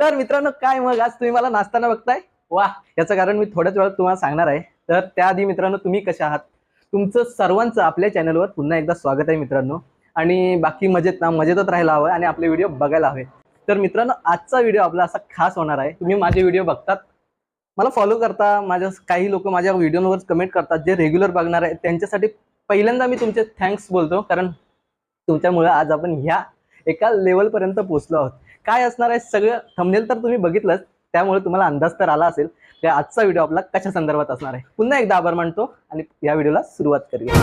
तर मित्रांनो काय मग? आज तुम्ही मला नाचताना बघताय? वा याचं कारण मी थोड्याच वेळात तुम्हाला सांगणार आहे. तर त्याआधी मित्रांनो तुम्ही कशा आहात? तुमचं सर्वांचं आपल्या चॅनलवर पुन्हा एकदा स्वागत आहे मित्रांनो. आणि बाकी मजेत ना मजेतच राहायला हवं आणि आपले व्हिडिओ बघायला हवे. तर मित्रांनो आजचा व्हिडिओ आपला असा खास होणार आहे. तुम्ही माझे व्हिडिओ बघतात. मला फॉलो करता माझ्या काही लोक माझ्या व्हिडिओवर कमेंट करतात. जे रेग्युलर बघणार आहेत त्यांच्यासाठी पहिल्यांदा मी तुमचे थँक्स बोलतो कारण तुमच्यामुळे आज आपण ह्या एका लेवलपर्यंत पोहोचलो आहोत. काय असणार आहे सगळं थंबनेल तर तुम्ही बघितलंच त्यामुळे तुम्हाला अंदाज तर आला असेल की आजचा व्हिडिओ आपला कशा संदर्भात असणार आहे. पुन्हा एकदा आभार मानतो आणि या व्हिडिओला सुरुवात करूया.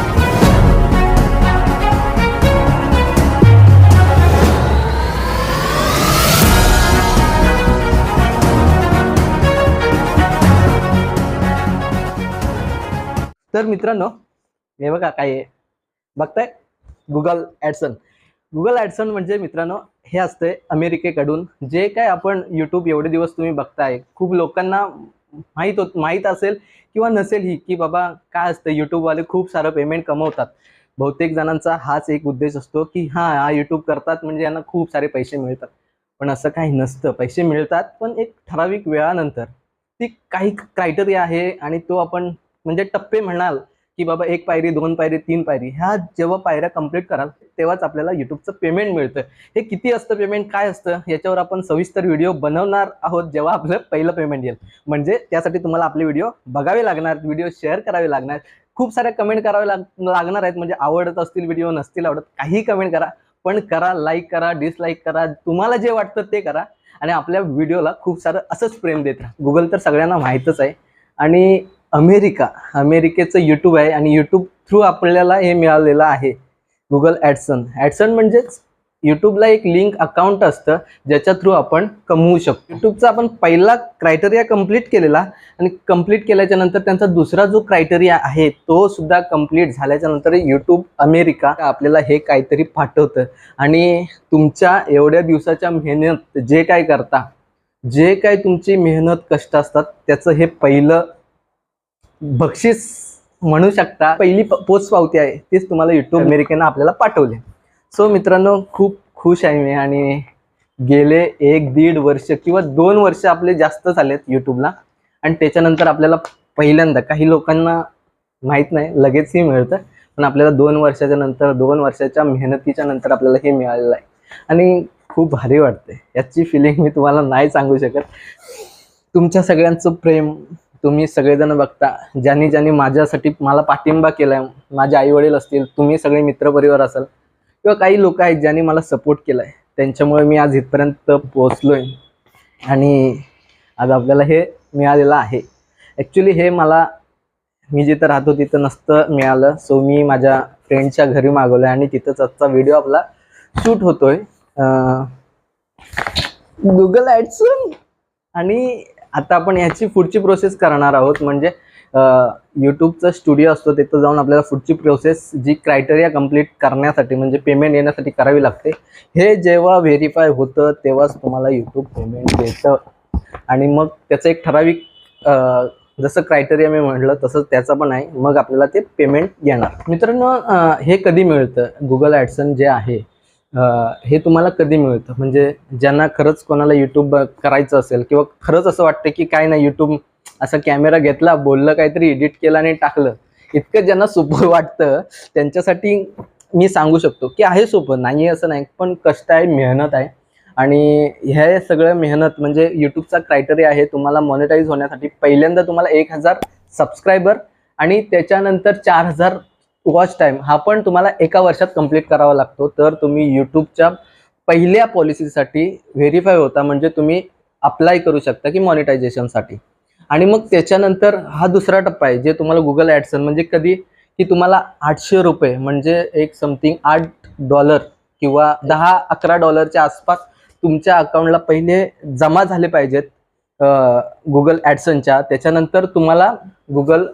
तर मित्रांनो हे बघा काय आहे? बघताय? गुगल ॲडसन गुगल ॲडसन म्हणजे मित्रांनो हे असतंय अमेरिकेकडून. जे काय आपण यूट्यूब एवढे दिवस तुम्ही बघताय खूप लोकांना माहीत होत माहीत असेल किंवा नसेल ही की बाबा काय असतं? यूट्यूबवाले खूप सारं पेमेंट कमवतात. बहुतेक जणांचा हाच एक उद्देश असतो की हां हा यूट्यूब करतात म्हणजे यांना खूप सारे पैसे मिळतात. पण असं काही नसतं. पैसे मिळतात पण एक ठराविक वेळानंतर. ती काही क्रायटेरिया आहे आणि तो आपण म्हणजे टप्पे म्हणाल की बाबा एक पायरी दोन पायरी तीन पायरी ह्या जेव्हा पायऱ्या कंप्लीट कराल तेव्हाच आपल्याला युट्यूबचं पेमेंट मिळतं हे किती असतं पेमेंट काय असतं? याच्यावर आपण सविस्तर व्हिडिओ बनवणार आहोत जेव्हा आपलं पहिलं पेमेंट येईल. म्हणजे त्यासाठी तुम्हाला आपले व्हिडिओ बघावे लागणार व्हिडिओ शेअर करावे लागणार. खूप साऱ्या कमेंट करावे लाग लागणार आहेत. म्हणजे आवडत असतील व्हिडिओ नसतील आवडत काही कमेंट करा. पण करा लाईक करा डिसलाईक करा. तुम्हाला जे वाटतं ते करा. आणि आपल्या व्हिडिओला खूप सारं असंच प्रेम देत राहा. गुगल तर सगळ्यांना माहीतच आहे. आणि अमेरिका अमेरिकेचं यूट्यूब आहे आणि यूट्यूब थ्रू आपल्याला हे मिळालेलं आहे. गुगल ॲडसन ॲडसन म्हणजेच यूट्यूबला एक लिंक अकाउंट असतं ज्याच्या थ्रू आपण कमवू शकतो. यूट्यूबचा आपण पहिला क्रायटेरिया कंप्लीट केलेला आणि कंप्लीट केल्याच्यानंतर त्यांचा दुसरा जो क्रायटेरिया आहे तो सुद्धा कंप्लीट झाल्याच्यानंतर यूट्यूब अमेरिका आपल्याला हे काहीतरी पाठवतं. आणि तुमच्या एवढ्या दिवसाच्या मेहनत जे काय करता जे काय तुमची मेहनत कष्ट असतात त्याचं हे पहिलं बक्षीस म्हणू शकता. पहिली प- पावती आहे तीच तुम्हाला युट्यूब अमेरिकेनं आपल्याला पाठवली. सो मित्रांनो खूप खुश आहे मी आणि गेले एक दीड वर्ष किंवा दोन वर्ष आपले जास्त झालेत यूट्यूबला आणि त्याच्यानंतर आपल्याला पहिल्यांदा काही लोकांना माहीत नाही लगेचही मिळतं. पण आपल्याला दोन वर्षाच्या नंतर दोन वर्षाच्या मेहनतीच्या नंतर आपल्याला हे मिळालेलं आहे. आणि खूप भारी वाटते याची फिलिंग मी तुम्हाला नाही सांगू शकत. तुमच्या सगळ्यांचं प्रेम तुम्ही सगळेजण बघता ज्यांनी ज्यांनी माझ्यासाठी मला पाठिंबा केलाय माझे आई वडील असतील तुम्ही सगळे मित्रपरिवार असाल किंवा काही लोक आहेत ज्यांनी मला सपोर्ट केलाय त्यांच्यामुळे मी आज इथपर्यंत पोहोचलोय. आणि आज आपल्याला हे मिळालेलं आहे. ॲक्च्युली हे मला मी जिथं राहतो तिथं नसतं मिळालं. सो मी माझ्या फ्रेंडच्या घरी मागवलं आणि तिथंच आजचा व्हिडिओ आपला शूट होतोय. गुगल ॲडसून आणि आता आपण ह्याची पुढची प्रोसेस करणार आहोत. म्हणजे यूट्यूबचा स्टुडिओ असतो तिथं जाऊन आपल्याला पुढची प्रोसेस जी क्रायटेरिया कंप्लीट करण्यासाठी म्हणजे पेमेंट येण्यासाठी करावी लागते. हे जेव्हा व्हेरीफाय होतं तेव्हाच तुम्हाला यूट्यूब पेमेंट देतं. आणि मग त्याचं एक ठराविक जसं क्रायटेरिया मी म्हटलं तसंच त्याचं पण आहे. मग आपल्याला ते पेमेंट येणार. मित्रांनो हे कधी मिळतं? गुगल ॲडसन जे आहे हे तुम्हाला कधी मिळतं? म्हणजे ज्यांना खरंच कोणाला यूट्यूब करायचं असेल किंवा खरंच असं वाटतं की काय नाही यूट्यूब असा कॅमेरा घेतला बोललं काहीतरी एडिट केलं आणि टाकलं. इतकं ज्यांना सोपं वाटतं त्यांच्यासाठी मी सांगू शकतो की आहे सोपं नाही असं नाही पण कष्ट आहे मेहनत आहे. आणि हे सगळं मेहनत म्हणजे यूट्यूबचा क्रायटेरिया आहे तुम्हाला मॉनिटाईज होण्यासाठी पहिल्यांदा तुम्हाला एक हजार सबस्क्रायबर आणि त्याच्यानंतर चार हजार वॉच टाईम हा पण तुम्हाला एका वर्षात कंप्लीट करावा लागतो. तर तुम्ही यूट्यूबच्या पहिल्या पॉलिसीसाठी व्हेरीफाय होता म्हणजे तुम्ही अप्लाय करू शकता की मॉनिटायझेशनसाठी आणि मग त्याच्यानंतर हा दुसरा टप्पा आहे जे तुम्हाला गुगल ॲडसन म्हणजे कधी की तुम्हाला आठशे रुपये म्हणजे एक समथिंग आठ डॉलर किंवा दहा अकरा डॉलरच्या आसपास तुमच्या अकाउंटला पहिले जमा झाले पाहिजेत गुगल ॲडसनच्या त्याच्यानंतर तुम्हाला गुगल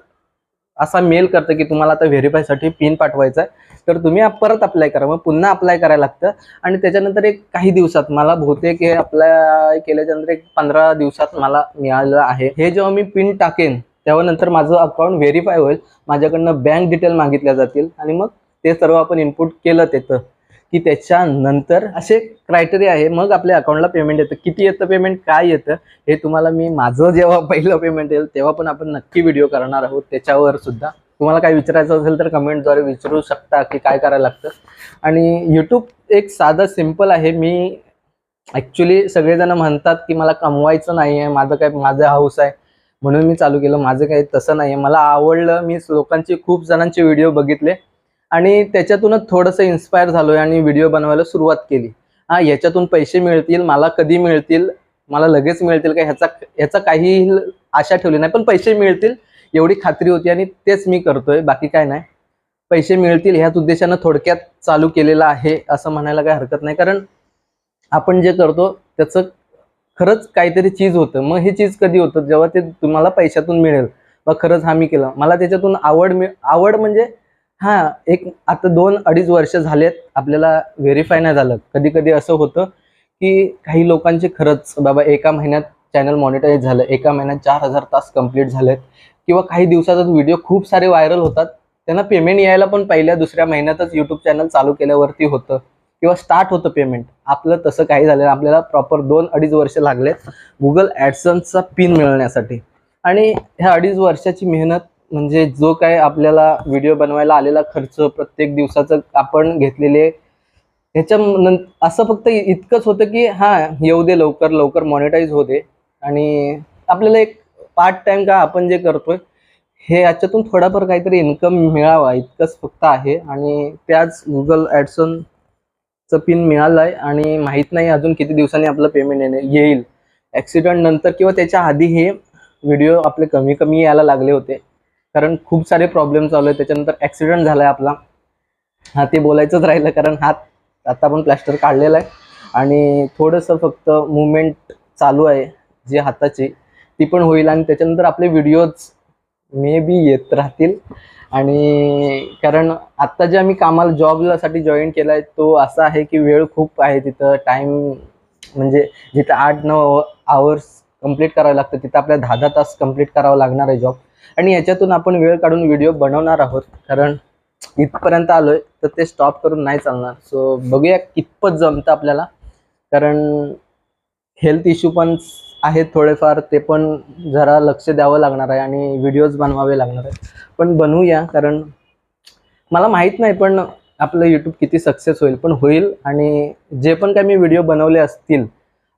असा मेल करतं की तुम्हाला आता व्हेरीफायसाठी पिन पाठवायचा आहे. तर तुम्ही परत अप्लाय करा. मग पुन्हा अप्लाय करायला लागतं. आणि त्याच्यानंतर एक काही दिवसात मला बहुतेक हे अप्लाय केल्याच्यानंतर एक पंधरा दिवसात मला मिळालेलं आहे. हे जेव्हा मी पिन टाकेन तेव्हा नंतर माझं अकाउंट व्हेरीफाय होईल. माझ्याकडनं बँक डिटेल मागितल्या जातील. आणि मग ते सर्व आपण इनपुट केलं त्याचं की त्याच्यानंतर असे क्रायटेरिया आहे. मग आपल्या अकाउंटला पेमेंट येतं. किती येतं पेमेंट काय येतं? हे तुम्हाला मी माझं जेव्हा पहिलं पेमेंट येईल तेव्हा पण आपण नक्की व्हिडिओ करणार आहोत. त्याच्यावर सुद्धा. तुम्हाला काय विचारायचं असेल तर कमेंटद्वारे विचारू शकता की काय करायला लागतं. आणि यूट्यूब एक साधं सिंपल आहे. मी ॲक्च्युली सगळेजण म्हणतात की मला कमवायचं नाही आहे माझं काय माझं हाऊस आहे. म्हणून मी चालू केलं. माझं काही तसं नाही आहे मला आवडलं मी लोकांचे खूप जणांचे व्हिडिओ बघितले. आणि त्याच्यातूनच थोडंसं इन्स्पायर झालो आहे आणि व्हिडिओ बनवायला सुरुवात केली. हां याच्यातून पैसे मिळतील मला कधी मिळतील मला लगेच मिळतील का ह्याचा ह्याचा काही आशा ठेवली नाही पण पैसे मिळतील एवढी खात्री होती आणि तेच मी करतोय बाकी काय नाही. पैसे मिळतील ह्याच उद्देशानं थोडक्यात चालू केलेलं आहे असं म्हणायला काही हरकत नाही कारण आपण जे करतो त्याचं खरंच काहीतरी चीज होतं. मग हे चीज कधी होतं? जेव्हा ते तुम्हाला पैशातून मिळेल. मग खरंच हा मी केलं. मला त्याच्यातून आवड मिळ आवड म्हणजे हां एक आता दोन अडीच वर्ष झालेत आपल्याला व्हेरीफाय नाही झालं. कधी कधी असं होतं की काही लोकांचे खरंच बाबा एका महिन्यात चॅनल मॉनिटाईज झालं एका महिन्यात चार हजार तास कंप्लीट झालेत किंवा काही दिवसातच व्हिडिओ खूप सारे व्हायरल होतात त्यांना पेमेंट यायला पण पहिल्या दुसऱ्या महिन्यातच यूट्यूब चॅनल चालू केल्यावरती होतं किंवा स्टार्ट होतं पेमेंट आपलं तसं काही झालं आपल्याला प्रॉपर दोन अडीच वर्ष लागलेत गुगल ॲडसन्सचा पिन मिळण्यासाठी. आणि ह्या अडीच वर्षाची मेहनत म्हणजे जो काय आपल्याला व्हिडिओ बनवायला आलेला खर्च प्रत्येक दिवसाचं आपण घेतलेले ह्याच्या नंतर असं फक्त इतकंच होतं की हां येऊ दे लवकर लवकर मॉनिटाईज होते आणि आपल्याला एक पार्ट टाइम का आपण जे करतोय हे याच्यातून थोडाफार काहीतरी इन्कम मिळावा इतकंच फक्त आहे. आणि त्याच गुगल ॲडसनचं पिन मिळालं आहे आणि माहीत नाही अजून किती दिवसांनी आपलं पेमेंट येणे येईल. ॲक्सिडेंट नंतर किंवा त्याच्या आधी हे व्हिडिओ आपले कमी कमी यायला लागले होते. कारण खूप सारे प्रॉब्लेम चालू आहे त्याच्यानंतर ॲक्सिडेंट झाला आहे आपला. हा ते बोलायचंच राहिलं कारण हात आता आपण प्लॅस्टर काढलेला आहे. आणि थोडंसं फक्त मुवमेंट चालू आहे जी हाताची ती पण होईल. आणि त्याच्यानंतर आपले व्हिडिओज मे बी येत राहतील. आणि कारण आत्ता जे आम्ही कामाला जॉबलासाठी जॉईन केला आहे तो असा आहे की वेळ खूप आहे तिथं. टाईम म्हणजे जिथं आठ नऊ आवर्स कंप्लीट करावं लागतं तिथं आपल्या दहा दहा तास कंप्लीट करावं लागणार आहे जॉब आणि याच्यातून आपण वेळ काढून व्हिडिओ बनवणार आहोत. कारण इथपर्यंत आलोय तर ते स्टॉप करून नाही चालणार. सो बघूया कितपत जमतं आपल्याला. कारण हेल्थ इश्यू पण आहेत थोडेफार ते पण जरा लक्ष द्यावं लागणार आहे आणि व्हिडिओज बनवावे लागणार आहे पण बनवूया कारण मला माहीत नाही पण आपलं यूट्यूब किती सक्सेस होईल. पण होईल आणि जे पण काही मी व्हिडिओ बनवले असतील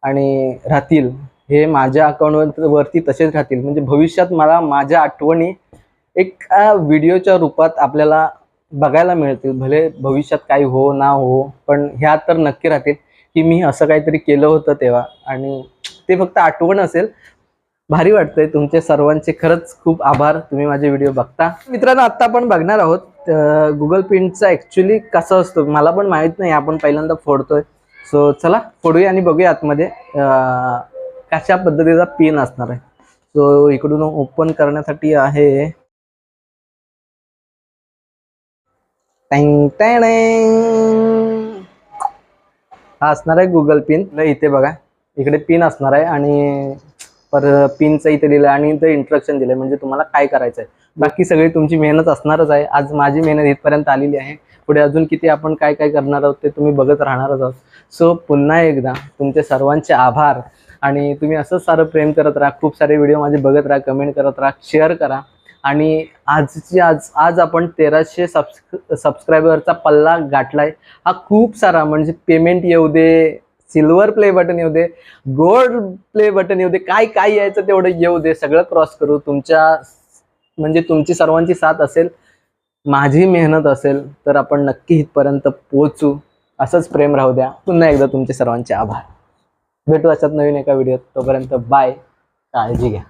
आणि राहतील हे माझ्या अकाउंटवर वरती तसेच राहतील. म्हणजे भविष्यात मला माझ्या आठवणी एका व्हिडिओच्या रूपात आपल्याला बघायला मिळतील. भले भविष्यात काही हो ना हो पण ह्या तर नक्की राहतील की मी असं काहीतरी केलं होतं तेव्हा. आणि ते फक्त आठवण असेल. भारी वाटतंय. तुमचे सर्वांचे खरंच खूप आभार. तुम्ही माझे व्हिडिओ बघता. मित्रांनो आत्ता आपण बघणार आहोत गुगल पिंटचा ॲक्च्युली कसं असतो? मला पण माहीत नाही. आपण पहिल्यांदा फोडतोय. सो चला फोडूया आणि बघूया आतमध्ये. कशा पद्धतीचा पिन असणार आहे? सो इकडून ओपन करण्यासाठी आहे. हा असणार आहे गुगल पिन इथे बघा. इकडे पिन असणार आहे आणि पर पिनचं इथे दिलं आणि इथं इंट्रक्शन दिलं म्हणजे तुम्हाला काय करायचं आहे बाकी सगळी तुमची मेहनत असणारच आहे. आज माझी मेहनत इथपर्यंत आलेली आहे. पुढे अजून किती आपण काय काय करणार आहोत ते तुम्ही बघत राहणारच आहोत. सो पुन्हा एकदा तुमचे सर्वांचे आभार. आणि तुम्ही असंच सारं प्रेम करत राहा खूप सारे व्हिडिओ माझे बघत राहा कमेंट करत राहा शेअर करा. आणि आजची आज आज आपण तेराशे सबस्क्र सबस्क्रायबरचा पल्ला गाठलाय. हा खूप सारा म्हणजे पेमेंट येऊ दे सिल्वर प्ले बटन येऊ दे गोल्ड प्ले बटन येऊ दे काय काय यायचं तेवढं येऊ दे सगळं क्रॉस करू. तुमच्या म्हणजे तुमची सर्वांची साथ असेल माझी मेहनत असेल तर आपण नक्की इथपर्यंत पोहोचू. असंच प्रेम राहू द्या. पुन्हा एकदा तुमचे सर्वांचे आभार. भेटू अशात नवीन एका व्हिडिओत तोपर्यंत बाय काळजी घ्या.